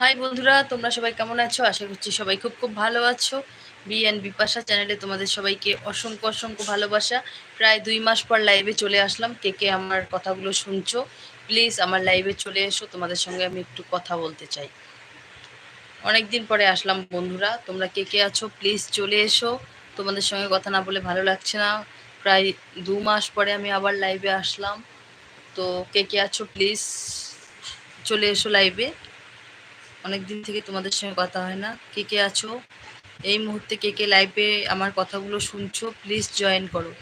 High বন্ধুরা, তোমরা সবাই কেমন আছো? আশা করছি সবাই খুব খুব ভালো আছো। বি অ্যান্ড বিপাশা চ্যানেলে তোমাদের সবাইকে অসংখ্য অসংখ্য ভালোবাসা। প্রায় দুই মাস পর লাইভে চলে আসলাম। কে কে আমার কথাগুলো শুনছো, প্লিজ আমার লাইভে চলে এসো। তোমাদের সঙ্গে আমি একটু কথা বলতে চাই। অনেক দিন পরে আসলাম বন্ধুরা, তোমরা কে কে আছো, প্লিজ চলে এসো। তোমাদের সঙ্গে কথা না বলে ভালো লাগছে না। প্রায় দু মাস পরে আমি আবার লাইভে আসলাম। তো কে কে আছো, প্লিজ চলে এসো লাইভে। অনেক দিন থেকে তোমাদের সঙ্গে কথা হয় না। কে কে আছো? এই মুহূর্তে কে কে লাইভে আমার কথাগুলো শুনছো প্লিজ জয়েন করো।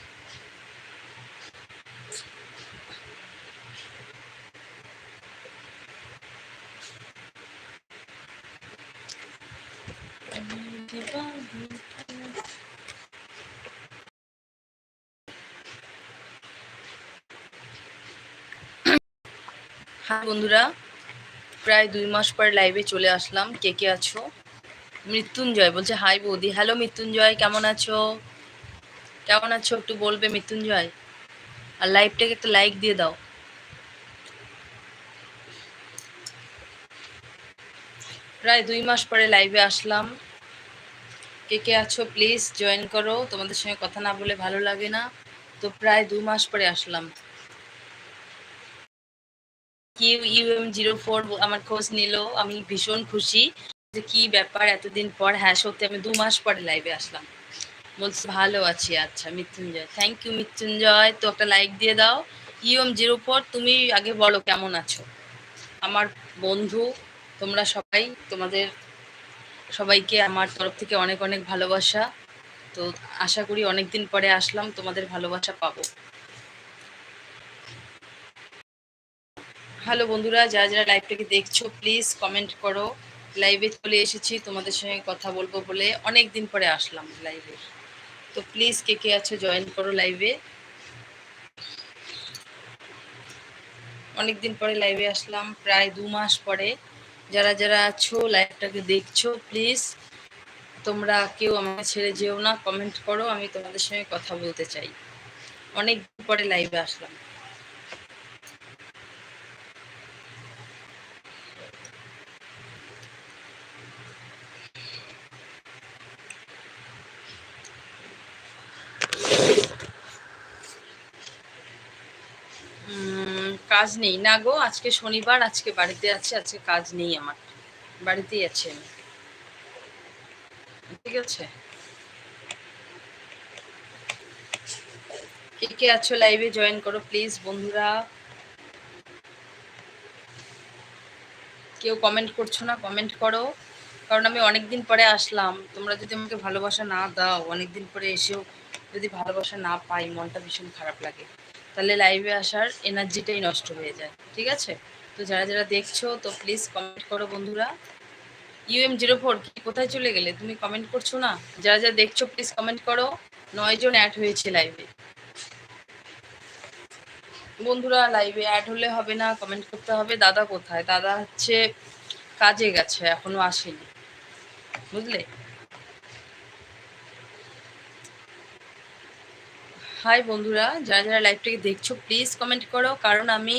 হ্যাঁ বন্ধুরা প্রায় দুই মাস পর লাইভে চলে আসলাম। কে কে আছো? মৃত্যুঞ্জয় বলছে হাই বৌদি। হ্যালো মৃত্যুঞ্জয়, কেমন আছো? কেমন আছো? একটু বলবে মৃত্যুঞ্জয়। আর লাইভটাকে একটু লাইক দিয়ে দাও। প্রায় দুই মাস পরে লাইভে আসলাম। কে কে আছো? প্লিজ জয়েন করো। তোমাদের সঙ্গে কথা না বলে ভালো লাগে না। তো প্রায় দুই মাস পরে আসলাম। Q U M zero four আমার খোঁজ নিল, আমি ভীষণ খুশি যে কি ব্যাপার এতদিন পর হ্যাঁ সত্যি আমি দু মাস পরে লাইভে আসলাম। বলছে, ভালো আছি আচ্ছা মৃত্যুঞ্জয় থ্যাংক ইউ মৃত্যুঞ্জয়, তো একটা লাইক দিয়ে দাও। ইউএম জিরো ফোর তুমি আগে বলো কেমন আছো? আমার বন্ধু, তোমরা সবাই, তোমাদের সবাইকে আমার তরফ থেকে অনেক অনেক ভালোবাসা। তো আশা করি অনেক দিন পরে আসলাম, তোমাদের ভালোবাসা পাবো। হ্যালো বন্ধুরা, যারা যারা লাইভটাকে দেখছ প্লিজ কমেন্ট করো। লাইভে চলে এসেছি, তোমাদের সঙ্গে কথা বলব বলে অনেক দিন পরে আসলাম লাইভে তো প্লিজ কে কে আছো জয়েন করো লাইভে অনেক দিন পরে লাইভে আসলাম, প্রায় দু মাস পরে। যারা যারা আছো লাইভটাকে দেখছ প্লিজ তোমরা কেউ আমাকে ছেড়ে যেও না কমেন্ট করো, আমি তোমাদের সঙ্গে কথা বলতে চাই। অনেক দিন পরে লাইভে আসলাম। কাজ নেই। না গো, আজকে শনিবার, আজকে বাড়িতে আছে, আজকে কাজ নেই আমার। বাড়িতেই আছে আমি। ঠিক আছে কে কে আছো লাইভে জয়েন করো প্লিজ বন্ধুরা। কেউ কমেন্ট করছ না কমেন্ট করো। কারণ আমি অনেকদিন পরে আসলাম। তোমরা যদি আমাকে ভালোবাসা না দাও অনেক দিন পরে এসেও যদি ভালোবাসা না পাই, মনটা ভীষণ খারাপ লাগে। তাহলে লাইভে আসার এনার্জিটাই নষ্ট হয়ে যায়, ঠিক আছে? তো যারা যারা দেখছ, তো প্লিজ কমেন্ট করো বন্ধুরা। ইউএম জিরো ফোর কি কোথায় চলে গেলে? তুমি কমেন্ট করছ না? যারা যারা দেখছ প্লিজ কমেন্ট করো। নয় জন অ্যাড হয়েছে লাইভে বন্ধুরা লাইভে অ্যাড হলে হবে না কমেন্ট করতে হবে। দাদা কোথায়? দাদা হচ্ছে কাজে গেছে, এখনও আসেনি। বুঝলে? হাই বন্ধুরা, যারা যারা লাইভটাকে দেখছ প্লিজ কমেন্ট করো। কারণ আমি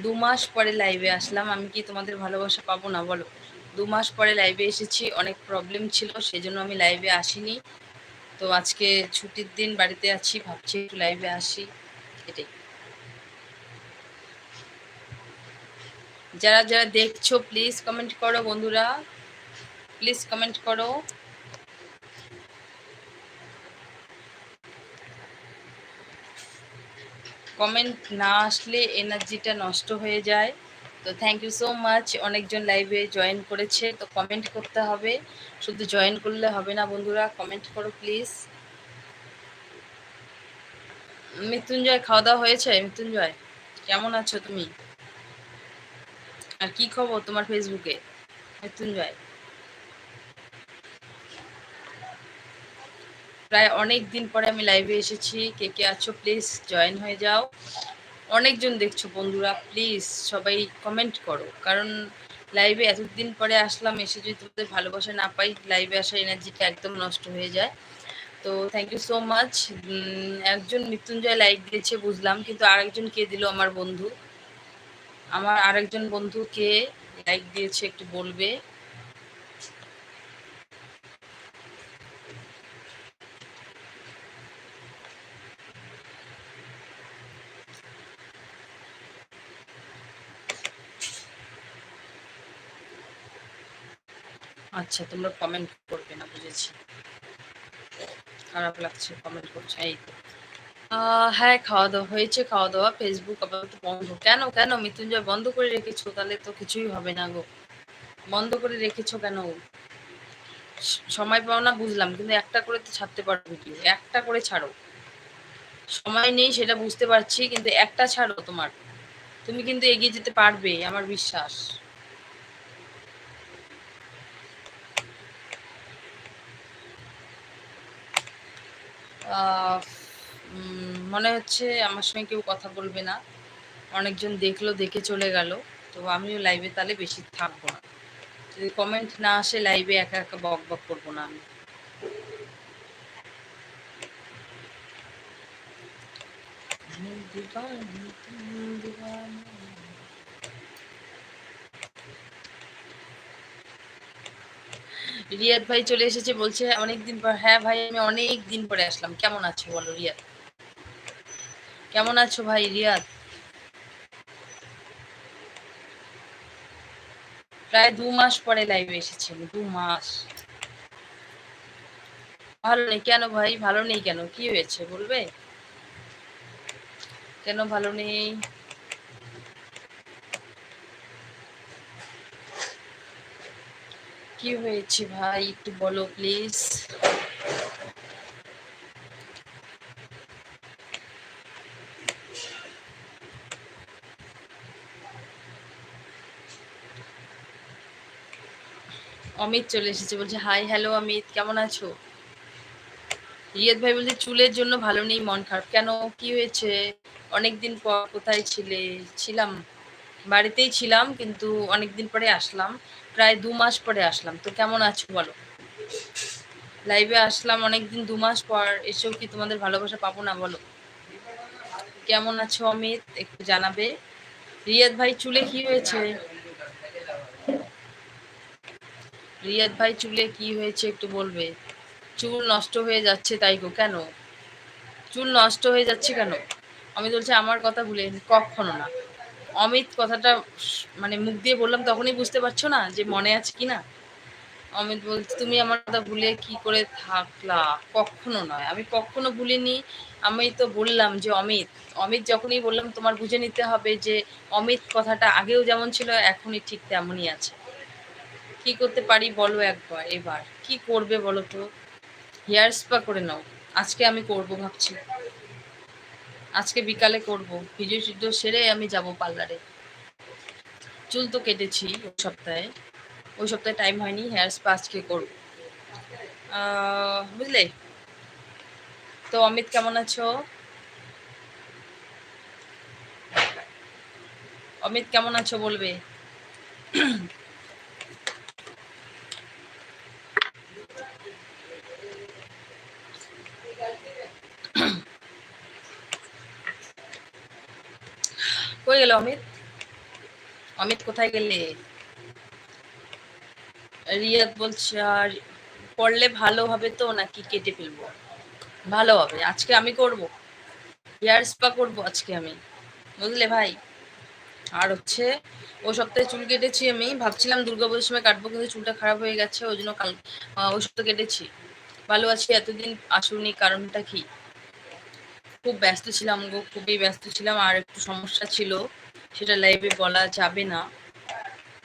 দু মাস পরে লাইভে আসলাম। আমি কি তোমাদের ভালোবাসা পাবো না, বলো? দু মাস পরে লাইভে এসেছি, অনেক প্রবলেম ছিল, সেজন্য আমি লাইভে আসিনি। তো আজকে ছুটির দিন, বাড়িতে আছি, ভাবছি একটু লাইভে আসি। এটাই। যারা যারা দেখছ প্লিজ কমেন্ট করো বন্ধুরা। প্লিজ কমেন্ট করো। কমেন্ট না আসলে এনার্জিটা নষ্ট হয়ে যায়। তো থ্যাংক ইউ সো মাচ অনেকজন লাইভে জয়েন করেছে, তো কমেন্ট করতে হবে। শুধু জয়েন করলে হবে না বন্ধুরা কমেন্ট করো প্লিজ মৃত্যুঞ্জয় খাওয়া দাওয়া হয়েছে? মৃত্যুঞ্জয়, কেমন আছো তুমি? আর কি খবর তোমার ফেসবুকে মৃত্যুঞ্জয়। প্রায় অনেক দিন পরে আমি লাইভে এসেছি। কে কে আছো প্লিজ জয়েন হয়ে যাও। অনেকজন দেখছ বন্ধুরা প্লিজ সবাই কমেন্ট করো। কারণ লাইভে এতদিন পরে আসলাম, এসে যদি তোমাদের ভালোবাসা না পাই লাইভে আসার এনার্জিটা একদম নষ্ট হয়ে যায়। তো থ্যাংক ইউ সো মাচ একজন মৃত্যুঞ্জয় লাইক দিয়েছে, বুঝলাম। কিন্তু আরেকজন কে দিল আমার বন্ধু? আমার আরেকজন বন্ধু কে লাইক দিয়েছে, একটু বলবে? আচ্ছা তোমরা কমেন্ট করবে না, বুঝেছি। খারাপ লাগছে কমেন্ট করছে, এই তো। হ্যাঁ খাওয়া দাওয়া হয়েছে খাওয়া দাওয়া ফেসবুক আপাতত বন্ধ। কেন কেন? মৃত্যুঞ্জয়, বন্ধ করে রেখেছো? তাহলে তো কিছুই হবে না গো। বন্ধ করে রেখেছো কেন? সময় পাও না, বুঝলাম, কিন্তু একটা করে তো ছাড়তে পারো ভিডিও একটা করে ছাড়ো। সময় নেই, সেটা বুঝতে পারছি, কিন্তু একটা ছাড়ো তোমার। তুমি কিন্তু এগিয়ে যেতে পারবে, আমার বিশ্বাস। মনে হচ্ছে আমার সঙ্গে কেউ কথা বলবে না। অনেকজন দেখল, দেখে চলে গেল। তো আমিও লাইভে তাহলে বেশি থাকব না। যদি কমেন্ট না আসে লাইভে একা একা বক বক করব না আমি। রিয়াদ ভাই চলে এসেছে, বলছে, অনেকদিন পর হ্যাঁ ভাই, আমি অনেক দিন পরে আসলাম। কেমন আছো বলো রিয়াদ? কেমন আছো ভাই রিয়াদ? প্রায় দু মাস পরে লাইভে এসেছি আমি, দু মাস। ভালো নেই কেন ভাই? ভালো নেই কেন? কি হয়েছে বলবে? কেন ভালো নেই? কি হয়েছে ভাই? একটু বলো প্লিজ অমিত চলে এসেছে, বলছে হাই হ্যালো অমিত, কেমন আছো? রিয়াদ ভাই বলছে, চুলের জন্য ভালো নেই, মন খারাপ। কেন? কি হয়েছে? অনেকদিন পর কোথায় ছিলে? ছিলাম বাড়িতেই ছিলাম, কিন্তু অনেকদিন পরে আসলাম, প্রায় দু মাস পরে আসলাম। তো কেমন আছো বলো? লাইভে আসলাম অনেকদিন, দু মাস পর এসেও কি তোমাদের ভালোবাসা পাবো না বলো? কেমন আছো অমিত? একটু জানাবে। রিয়াদ ভাই চুলে কি হয়েছে? রিয়াদ ভাই চুলে কি হয়েছে একটু বলবে? চুল নষ্ট হয়ে যাচ্ছে তাই গো, কেন? চুল নষ্ট হয়ে যাচ্ছে কেন? আমি বলছি, আমার কথা ভুলে, কখনো না। অমিত কথাটা মানে মুখ দিয়ে বললাম, তখনই বুঝতে পারছ না যে মনে আছে কি না অমিত বলছে, তুমি আমার কথা ভুলে কি করে থাকলা? কখনো নয়। আমি কখনো ভুলিনি। আমি তো বললাম যে, অমিত অমিত যখনই বললাম তোমার বুঝে নিতে হবে যে, অমিত কথাটা আগেও যেমন ছিল, এখনই ঠিক তেমনই আছে। কি করতে পারি বলো একবার, এবার। কি করবে বলো তো? হেয়ার স্পা করে নাও। আজকে আমি করব ভাবছি। আজকে বিকালে করব। ভিডিও টিডিও সেরে আমি যাব পার্লারে। চুল তো কেটেছি ওই সপ্তাহে। ওই সপ্তাহে টাইম হয়নি হেয়ার স্পা আজকে করব। বুঝলে? তো অমিত, কেমন আছো? অমিত, কেমন আছো বলবে? কই গেল অমিত? অমিত কোথায় গেলে? রিয়াদ বলছে, আর পড়লে ভালো হবে তো নাকি কেটে ফেলব? ভালো হবে, আজকে আমি করব। হেয়ার স্পা করব আজকে আমি, বুঝলে ভাই? আর হচ্ছে, ও সপ্তাহে চুল কেটেছি আমি, ভাবছিলাম দুর্গাপুজোর সময় কাটবো কিন্তু চুলটা খারাপ হয়ে গেছে, ওই জন্য কাল ওই সপ্তাহে কেটেছি। ভালো আছি এতদিন আসুনি, কারণটা কি? খুব ব্যস্ত ছিলাম গো, খুবই ব্যস্ত ছিলাম আর একটু সমস্যা ছিল, সেটা লাইভে বলা যাবে না।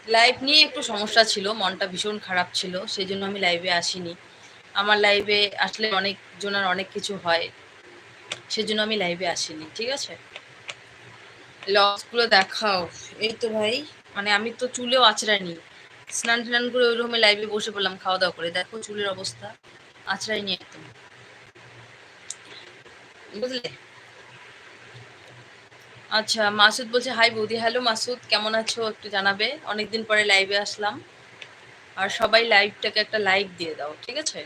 লাইভ নিয়ে একটু সমস্যা ছিল, মনটা ভীষণ খারাপ ছিল, সেই জন্য আমি লাইভে আসিনি। আমার লাইভে আসলে অনেক জনের অনেক কিছু হয় সেজন্য আমি লাইভে আসিনি, ঠিক আছে? লসগুলো দেখাও। এই তো ভাই মানে আমি তো চুলেও আঁচড়াইনি। স্নান টান করে ওই রুমে লাইভে বসে পড়লাম খাওয়া দাওয়া করে। দেখো চুলের অবস্থা, আঁচড়াইনি একদম। বুঝলে? আচ্ছা মাসুদ বলছে হাই বৌদি হ্যালো মাসুদ, কেমন আছো? একটু জানাবে। অনেকদিন পরে লাইভে আসলাম। আর সবাই লাইভটাকে একটা লাইক দিয়ে দাও, ঠিক আছে?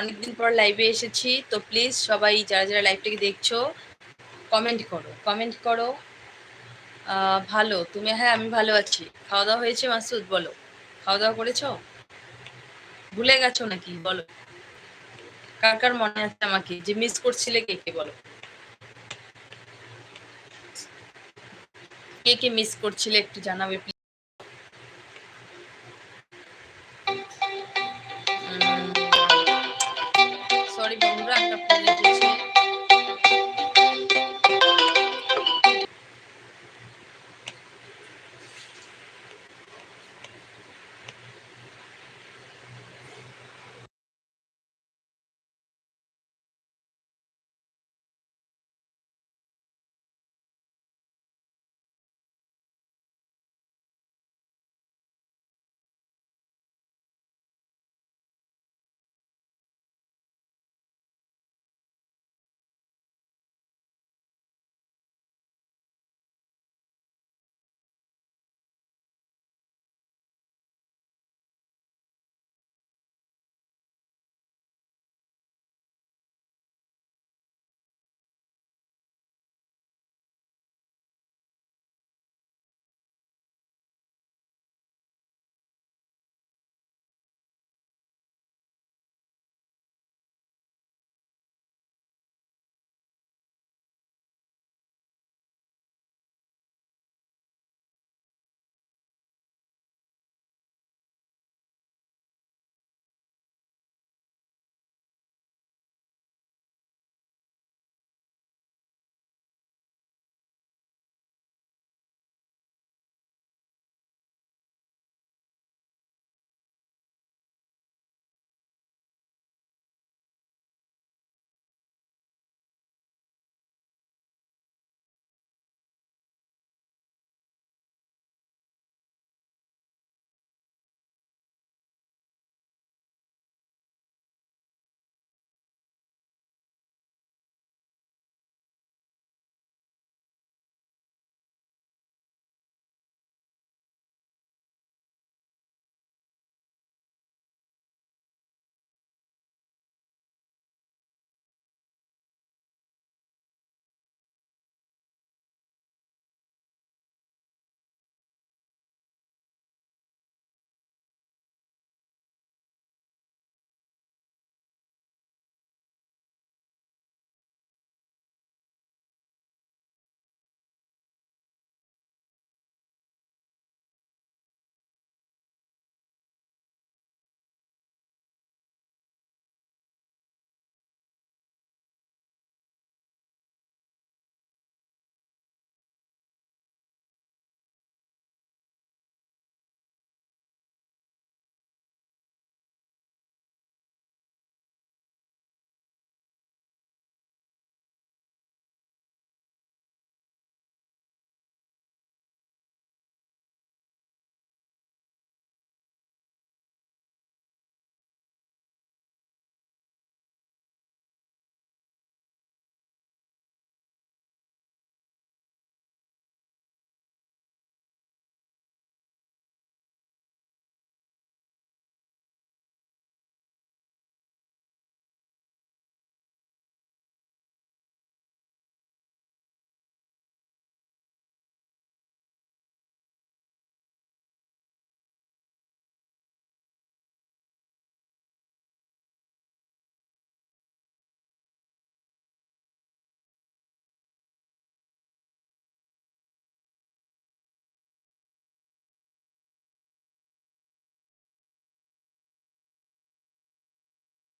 অনেকদিন পর লাইভে এসেছি, তো প্লিজ সবাই যারা যারা লাইভটাকে দেখছ কমেন্ট করো কমেন্ট করো। ভালো, তুমি হ্যাঁ আমি ভালো আছি। খাওয়া দাওয়া হয়েছে মাসুদ? বলো। খাওয়া দাওয়া করেছ? ভুলে গেছো নাকি? বলো। কার কার মনে আছে আমাকে? যে মিস করছিলে কে কে বলো? কে কে মিস করছিলে একটু জানাবে।